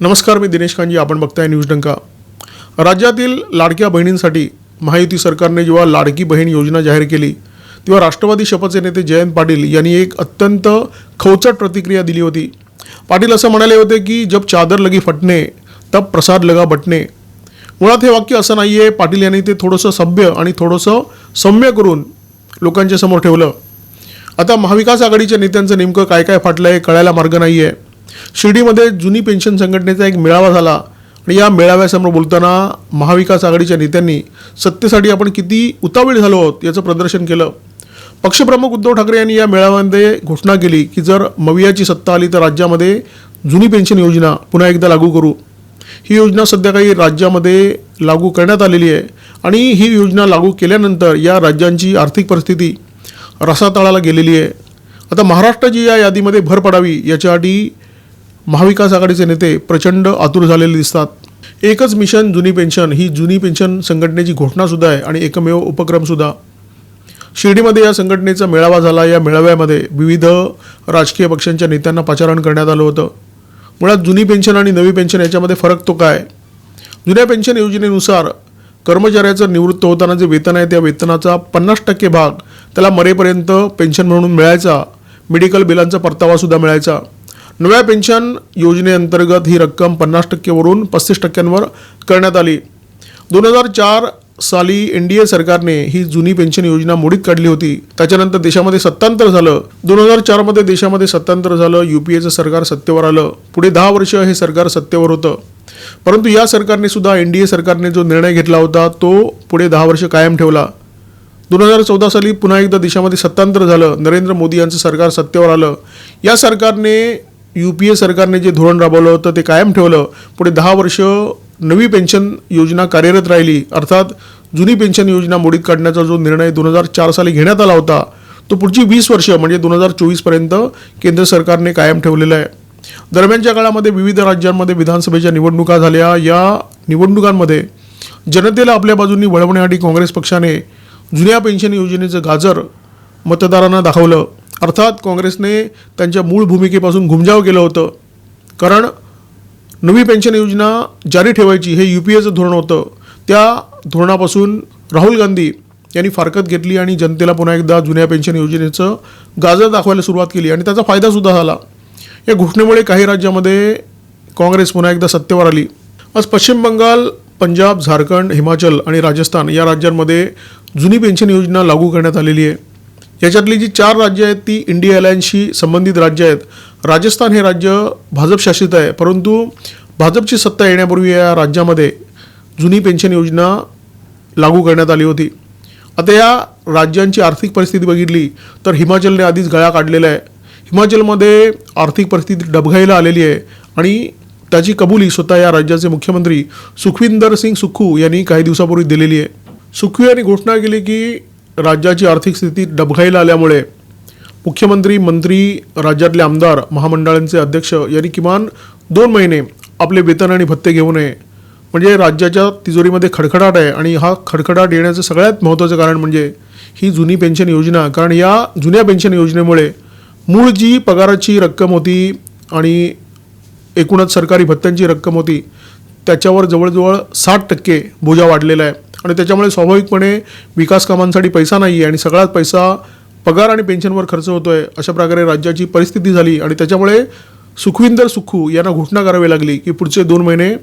नमस्कार मी दिनेश कांजी. आपण बघताय न्यूज डंका. राज्यातील लाडक्या बहिणींसाठी महायुती सरकारने जेव्हा लाडकी बहीण योजना जाहीर केली तेव्हा राष्ट्रवादी शपथचे नेते जयंत पाटील यांनी एक अत्यंत खवचट प्रतिक्रिया दिली होती. पाटील असं म्हणाले होते की जब चादर लगी फटणे तब प्रसाद लगा बटणे मुळात हे वाक्य असं नाही आहे पाटील यांनी ते थोडंसं सभ्य आणि थोडंसं सौम्य करून लोकांच्या समोर ठेवलं. आता महाविकास आघाडीच्या नेत्यांचं नेमकं काय काय फाटलं आहे कळायला मार्ग नाही आहे शिर्डीमध्ये जुनी पेन्शन संघटनेचा एक मेळावा झाला. आणि या मेळाव्यासमोर बोलताना महाविकास आघाडीच्या नेत्यांनी सत्तेसाठी आपण किती उतावीळ झालो आहोत याचं प्रदर्शन केलं. पक्षप्रमुख उद्धव ठाकरे यांनी या मेळाव्यामध्ये घोषणा केली की जर मवियाची सत्ता आली तर राज्यामध्ये जुनी पेन्शन योजना पुन्हा एकदा लागू करू. ही योजना सध्या काही राज्यामध्ये लागू करण्यात आलेली आहे आणि ही योजना लागू केल्यानंतर या राज्यांची आर्थिक परिस्थिती रसातळाला गेलेली आहे. आता महाराष्ट्राची या यादीमध्ये भर पडावी याच्यासाठी महाविकास आघाडीचे नेते प्रचंड आतुर झालेले दिसतात. एकच मिशन जुनी पेन्शन ही जुनी पेन्शन संघटनेची घोषणासुद्धा आहे आणि एकमेव उपक्रमसुद्धा शिर्डीमध्ये या संघटनेचा मेळावा झाला. या मेळाव्यामध्ये विविध राजकीय पक्षांच्या नेत्यांना पाचारण करण्यात आलं होतं. मुळात जुनी पेन्शन आणि नवी पेन्शन याच्यामध्ये फरक तो काय? जुन्या पेन्शन योजनेनुसार कर्मचाऱ्याचं निवृत्त होताना जे वेतन आहे त्या वेतनाचा पन्नास टक्के भाग त्याला मरेपर्यंत पेन्शन म्हणून मिळायचा. मेडिकल बिलांचा परतावासुद्धा मिळायचा. नव्या पेन्शन योजनेअंतर्गत ही रक्कम पन्नास टक्केवरून पस्तीस टक्क्यांवर करण्यात आली. दोन हजार चार साली एन डी ए सरकारने ही जुनी पेन्शन योजना मोडीत काढली होती. त्याच्यानंतर देशामध्ये सत्तांतर झालं. दोन हजार चारमध्ये देशामध्ये सत्तांतर झालं. यू पी एचं सरकार सत्तेवर आलं. पुढे दहा वर्ष हे सरकार सत्तेवर होतं. परंतु या सरकारने सुद्धा एन डी ए सरकारने जो निर्णय घेतला होता तो पुढे दहा वर्ष कायम ठेवला. दोन हजार चौदा साली पुन्हा एकदा देशामध्ये सत्तांतर झालं. नरेंद्र मोदी यांचं सरकार सत्तेवर आलं. या सरकारने यू पी ए सरकारने जे धोरण राबवलं होतं ते कायम ठेवलं. पुढे दहा वर्ष नवी पेन्शन योजना कार्यरत राहिली. अर्थात जुनी पेन्शन योजना मोडीत काढण्याचा जो निर्णय दोन हजार चार साली घेण्यात आला होता तो पुढची वीस वर्ष म्हणजे दोन हजार चोवीसपर्यंत केंद्र सरकारने कायम ठेवलेला आहे. दरम्यानच्या काळामध्ये विविध राज्यांमध्ये विधानसभेच्या निवडणुका झाल्या. या निवडणुकांमध्ये जनतेला आपल्या बाजूनी वळवण्यासाठी काँग्रेस पक्षाने जुन्या पेन्शन योजनेचं गाजर मतदारांना दाखवलं. अर्थात काँग्रेसने त्यांच्या मूळ भूमिकेपासून घुमजाव केलं होतं. कारण नवी पेन्शन योजना जारी ठेवायची हे यू पी एचं धोरण होतं. त्या धोरणापासून राहुल गांधी यांनी फारकत घेतली आणि जनतेला पुन्हा एकदा जुन्या पेन्शन योजनेचं गाजर दाखवायला सुरुवात केली आणि त्याचा फायदासुद्धा झाला. या घोषणेमुळे काही राज्यामध्ये काँग्रेस पुन्हा एकदा सत्तेवर आली. आज पश्चिम बंगाल पंजाब झारखंड हिमाचल आणि राजस्थान या राज्यांमध्ये जुनी पेन्शन योजना लागू करण्यात आलेली आहे. याच्यातली जी चार राज्य आहेत ती इंडिया अलायन्सशी संबंधित राज्य आहेत. राजस्थान हे राज्य भाजप शासित आहे. परंतु भाजपची सत्ता येण्यापूर्वी या राज्यामध्ये जुनी पेन्शन योजना लागू करण्यात आली होती. आता या राज्यांची आर्थिक परिस्थिती बघितली तर हिमाचलने आधीच गळा काढलेला आहे. हिमाचलमध्ये आर्थिक परिस्थिती डबघाईला आलेली आहे आणि त्याची कबुली स्वतः या राज्याचे मुख्यमंत्री सुखविंदर सिंग सुखू यांनी काही दिवसापूर्वी दिलेली आहे. सुखू यांनी घोषणा केली की राज्याची आर्थिक स्थिती डबघाईला आल्यामुळे मुख्यमंत्री मंत्री राज्यातले आमदार महामंडळांचे अध्यक्ष यांनी किमान दोन महिने आपले वेतन आणि भत्ते घेऊ नये. म्हणजे राज्याच्या तिजोरीमध्ये खडखडाट आहे आणि हा खडखडाट येण्याचं सगळ्यात महत्त्वाचं कारण म्हणजे ही जुनी पेन्शन योजना. कारण या जुन्या पेन्शन योजनेमुळे मूळ जी पगाराची रक्कम होती आणि एकूणच सरकारी भत्त्यांची रक्कम होती त्याच्यावर जवळजवळ साठ टक्के बोजा वाढलेला आहे. आणि त्याच्यामुळे स्वाभाविकपणे विकास कामांसाठी पैसा नाही आहे आणि सगळाच पैसा पगार आणि पेन्शनवर खर्च होतो आहे अशा प्रकारे राज्याची परिस्थिती झाली आणि त्याच्यामुळे सुखविंदर सुखू यांना घोषणा करावी लागली की पुढचे दोन महिने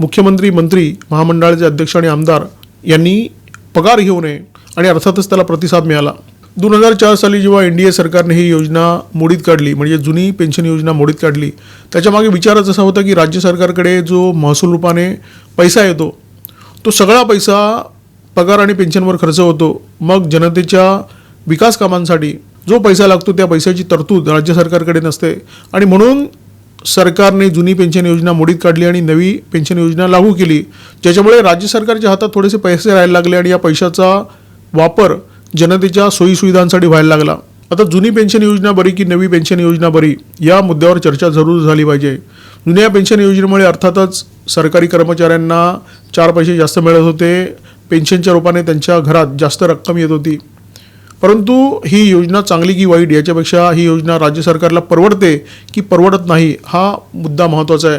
मुख्यमंत्री मंत्री महामंडळाचे अध्यक्ष आणि आमदार यांनी पगार घेऊ नये आणि अर्थातच त्याला प्रतिसाद मिळाला. दोन हजार चार साली जेव्हा एन डी ए सरकारने ही योजना मोडीत काढली म्हणजे जुनी पेन्शन योजना मोडीत काढली त्याच्यामागे विचारच असा होता की राज्य सरकारकडे जो महसूल रूपाने पैसा येतो तो सगळा पैसा पगार आणि पेन्शनवर खर्च होतो. मग जनतेच्या विकास कामांसाठी जो पैसा लागतो त्या पैशाची तरतूद राज्य सरकारकडे नसते. आणि म्हणून सरकारने जुनी पेन्शन योजना मोडीत काढली आणि नवी पेन्शन योजना लागू केली. ज्याच्यामुळे राज्य सरकारच्या हातात थोडेसे पैसे राहायला लागले आणि या पैशाचा वापर जनतेच्या सोयीसुविधांसाठी व्हायला लागला. आता जुनी पेन्शन योजना बरी की नवी पेन्शन योजना बरी या मुद्द्यावर चर्चा जरूर झाली पाहिजे. जुन्या पेन्शन योजनेमुळे अर्थातच सरकारी कर्मचाऱ्यांना चार पैसे जास्त मिळत होते. पेन्शनच्या रूपाने त्यांच्या घरात जास्त रक्कम येत होती. परंतु ही योजना चांगली की वाईट याच्यापेक्षा ही योजना राज्य सरकारला परवडते की परवडत नाही हा मुद्दा महत्त्वाचा आहे.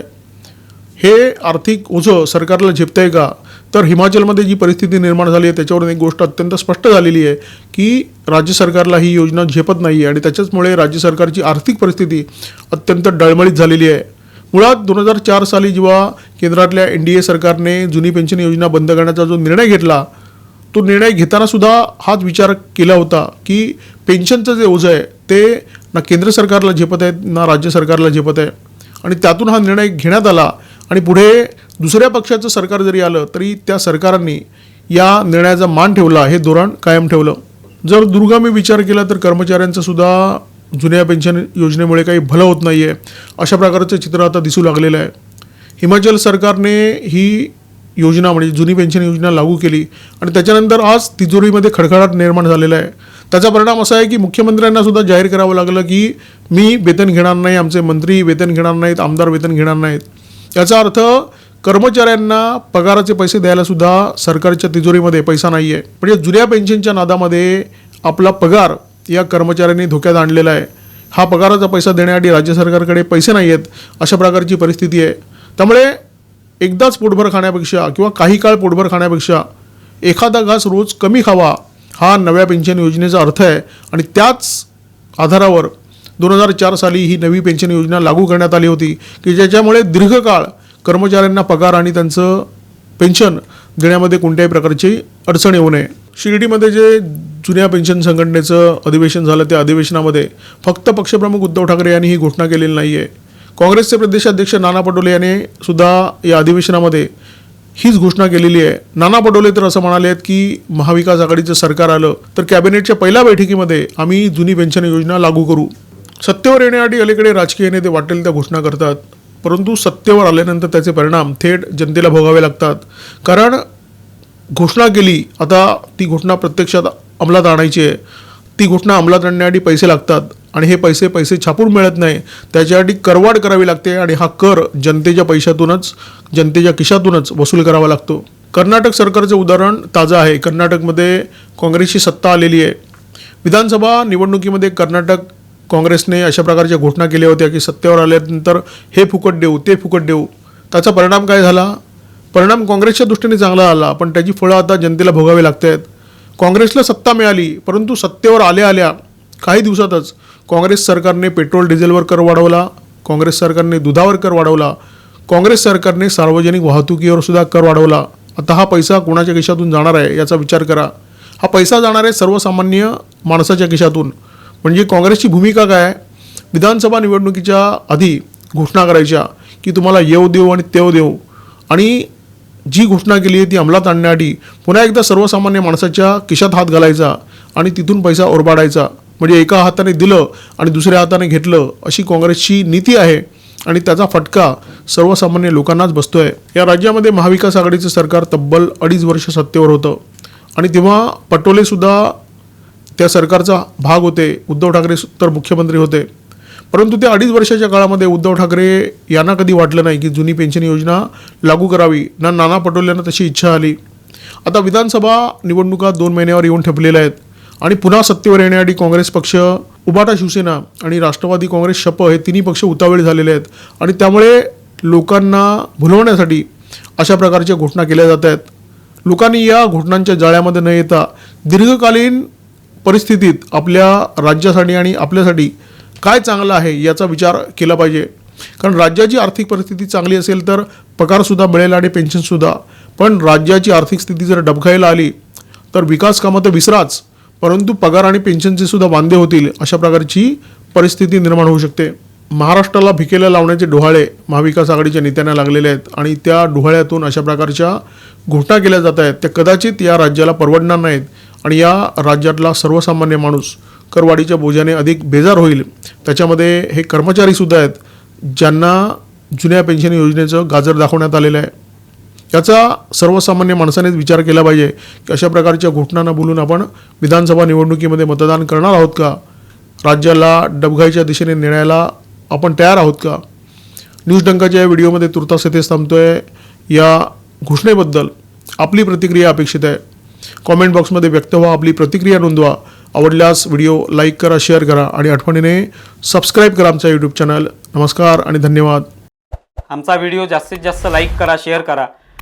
हे आर्थिक ओझं सरकारला झेपतं आहे का? तर हिमाचलमध्ये जी परिस्थिती निर्माण झाली आहे त्याच्यावरून एक गोष्ट अत्यंत स्पष्ट झालेली आहे की राज्य सरकारला ही योजना झेपत नाही आहे आणि त्याच्याचमुळे राज्य सरकारची आर्थिक परिस्थिती अत्यंत डळमळीत झालेली आहे. मुळात दोन हजार चार साली जेव्हा केंद्रातल्या एन डी ए सरकारने जुनी पेन्शन योजना बंद करण्याचा जो निर्णय घेतला तो निर्णय घेताना सुद्धा हाच विचार केला होता की पेन्शनचं जे ओझं आहे ते ना केंद्र सरकारला झेपत आहे ना राज्य सरकारला झेपत आहे. आणि त्यातून हा निर्णय घेण्यात आला आणि पुढे दुसऱ्या पक्षाचं सरकार जरी आलं तरी त्या सरकारांनी या निर्णयाचा मान ठेवला हे धोरण कायम ठेवलं. जर दुर्गामी विचार केला तर कर्मचाऱ्यांचं सुद्धा जुन्या पेन्शन योजनेमुळे काही भलं होत नाही आहे अशा प्रकारचं चित्र आता दिसू लागलेलं आहे. हिमाचल सरकारने ही योजना म्हणजे जुनी पेन्शन योजना लागू केली आणि त्याच्यानंतर आज तिजोरीमध्ये खडखडाट निर्माण झालेला आहे. त्याचा परिणाम असा आहे की मुख्यमंत्र्यांना सुद्धा जाहीर करावं लागलं की मी वेतन घेणार नाही आमचे मंत्री वेतन घेणार नाहीत आमदार वेतन घेणार नाहीत. याचा अर्थ कर्मचाऱ्यांना पगाराचे पैसे द्यायला सुद्धा सरकारच्या तिजोरीमध्ये पैसा नाही आहे म्हणजे जुन्या पेन्शनच्या नादामध्ये आपला पगार या कर्मचाऱ्यांनी धोक्यात आणलेला आहे. हा पगाराचा पैसा देण्यासाठी राज्य सरकारकडे पैसे नाही आहेत अशा प्रकारची परिस्थिती आहे. त्यामुळे एकदाच पोटभर खाण्यापेक्षा किंवा काही काळ पोटभर खाण्यापेक्षा एखादा घास रोज कमी खावा हा नव्या पेन्शन योजनेचा अर्थ आहे. आणि त्याच आधारावर दोन हजार चार साली ही नवी पेन्शन योजना लागू करण्यात आली होती की ज्याच्यामुळे दीर्घकाळ कर्मचाऱ्यांना पगार आणि त्यांचं पेन्शन देण्यामध्ये कोणत्याही प्रकारची अडचण येऊ नये. शिर्डीमध्ये जे जुन्या पेन्शन संघटनेचं अधिवेशन झालं त्या अधिवेशनामध्ये फक्त पक्षप्रमुख उद्धव ठाकरे यांनी ही घोषणा केलेली नाही आहे काँग्रेसचे प्रदेशाध्यक्ष नाना पटोले यांनी सुद्धा या अधिवेशनामध्ये हीच घोषणा केलेली आहे. नाना पटोले तर असं म्हणाले आहेत की महाविकास आघाडीचं सरकार आलं तर कॅबिनेटच्या पहिल्या बैठकीमध्ये आम्ही जुनी पेन्शन योजना लागू करू. सत्तेवर येण्यासाठी अलीकडे राजकीय नेते वाटेल त्या घोषणा करतात. परंतु सत्तेवर आल्यानंतर त्याचे परिणाम थेट जनतेला भोगावे लागतात. कारण घोषणा केली आता ती घोषणा प्रत्यक्षात अंमलात आणायची आहे. ती घोषणा अंमलात आणण्यासाठी पैसे लागतात. आणि हे पैसे पैसे छापून मिळत नाही. त्याच्यासाठी करवाढ करावी लागते आणि हा कर जनतेच्या पैशातूनच जनतेच्या खिशातूनच वसूल करावा लागतो. कर्नाटक सरकारचं उदाहरण ताजं आहे. कर्नाटकमध्ये काँग्रेसची सत्ता आलेली आहे. विधानसभा निवडणुकीमध्ये कर्नाटक काँग्रेसने अशा प्रकारच्या घोषणा केल्या होत्या की सत्तेवर आल्यानंतर हे फुकट देऊ ते फुकट देऊ. त्याचा परिणाम काय झाला? परिणाम काँग्रेसच्या दृष्टीने चांगला आला पण त्याची फळं आता जनतेला भोगावी लागत आहेत काँग्रेसला सत्ता मिळाली परंतु सत्तेवर आल्या आल्या काही दिवसातच काँग्रेस सरकारने पेट्रोल डिझेलवर कर वाढवला काँग्रेस सरकारने दुधावर कर वाढवला काँग्रेस सरकारने सार्वजनिक वाहतुकीवर सुद्धा कर वाढवला. आता हा पैसा कोणाच्या खिशातून जाणार आहे याचा विचार करा. हा पैसा जाणार आहे सर्वसामान्य माणसाच्या खिशातून. म्हणजे काँग्रेसची भूमिका काय आहे? विधानसभा निवडणुकीच्या आधी घोषणा करायच्या की तुम्हाला येऊ देऊ आणि तेव देऊ. आणि जी घोषणा केली आहे ती अंमलात आणण्यासाठी पुन्हा एकदा सर्वसामान्य माणसाच्या खिशात हात घालायचा आणि तिथून पैसा ओरबाडायचा. म्हणजे एका हाताने दिलं आणि दुसऱ्या हाताने घेतलं अशी काँग्रेसची नीती आहे आणि त्याचा फटका सर्वसामान्य लोकांनाच बसतोय. या राज्यामध्ये महाविकास आघाडीचं सरकार तब्बल अडीच वर्ष सत्तेवर होतं. आणि तेव्हा पटोलेसुद्धा त्या सरकारचा भाग होते. उद्धव ठाकरे तर मुख्यमंत्री होते. परंतु त्या अडीच वर्षाच्या काळामध्ये उद्धव ठाकरे यांना कधी वाटलं नाही की जुनी पेन्शन योजना लागू करावी? ना नाना पटोलेंना तशी इच्छा आली. आता विधानसभा निवडणुका दोन महिन्यावर येऊन ठेपलेल्या आहेत. आणि पुन्हा सत्तेवर येण्यासाठी काँग्रेस पक्ष उबाटा शिवसेना आणि राष्ट्रवादी काँग्रेस शप हे तिन्ही पक्ष उतावळी झालेले आहेत. आणि त्यामुळे लोकांना भुलवण्यासाठी अशा प्रकारच्या घोषणा केल्या जात आहेत. लोकांनी या घोषणांच्या जाळ्यामध्ये न येता दीर्घकालीन परिस्थितीत आपल्या राज्यासाठी आणि आपल्यासाठी काय चांगलं आहे याचा विचार केला पाहिजे. कारण राज्याची आर्थिक परिस्थिती चांगली असेल तर पगारसुद्धा मिळेल आणि पेन्शनसुद्धा पण राज्याची आर्थिक स्थिती जर डबघायला आली तर विकास कामं तर विसराच. परंतु पगार आणि पेन्शनचे सुद्धा वांदे होतील अशा प्रकारची परिस्थिती निर्माण होऊ शकते. महाराष्ट्राला भिकेला लावण्याचे डोहाळे महाविकास आघाडीच्या नेत्यांना लागलेले आहेत आणि त्या डोहाळ्यातून अशा प्रकारच्या घोटा केल्या जात आहेत. त्या कदाचित या राज्याला परवडणार नाहीत आणि या राज्यातला सर्वसामान्य माणूस करवाढीच्या बोजाने अधिक बेजार होईल. त्याच्यामध्ये हे कर्मचारीसुद्धा आहेत ज्यांना जुन्या पेन्शन योजनेचं गाजर दाखवण्यात आलेलं आहे. याचा सर्वसामान्य माणसानेच विचार केला पाहिजे की अशा प्रकारच्या घटनांना बोलून आपण विधानसभा निवडणुकीमध्ये मतदान करणार आहोत का? राज्याला डबघाईच्या दिशेने नेण्याला आपण तयार आहोत का? न्यूज डंकाच्या या व्हिडिओमध्ये तुर्तास येथेच थांबतोय. या घोषणेबद्दल आपली प्रतिक्रिया अपेक्षित आहे. कॉमेंट बॉक्समध्ये व्यक्त व्हा आपली प्रतिक्रिया नोंदवा. आवडल्यास व्हिडिओ लाईक करा शेअर करा आणि आठवणीने सबस्क्राईब करा आमचा यूट्यूब चॅनल. नमस्कार आणि धन्यवाद. आमचा व्हिडिओ जास्तीत जास्त लाईक करा शेअर करा.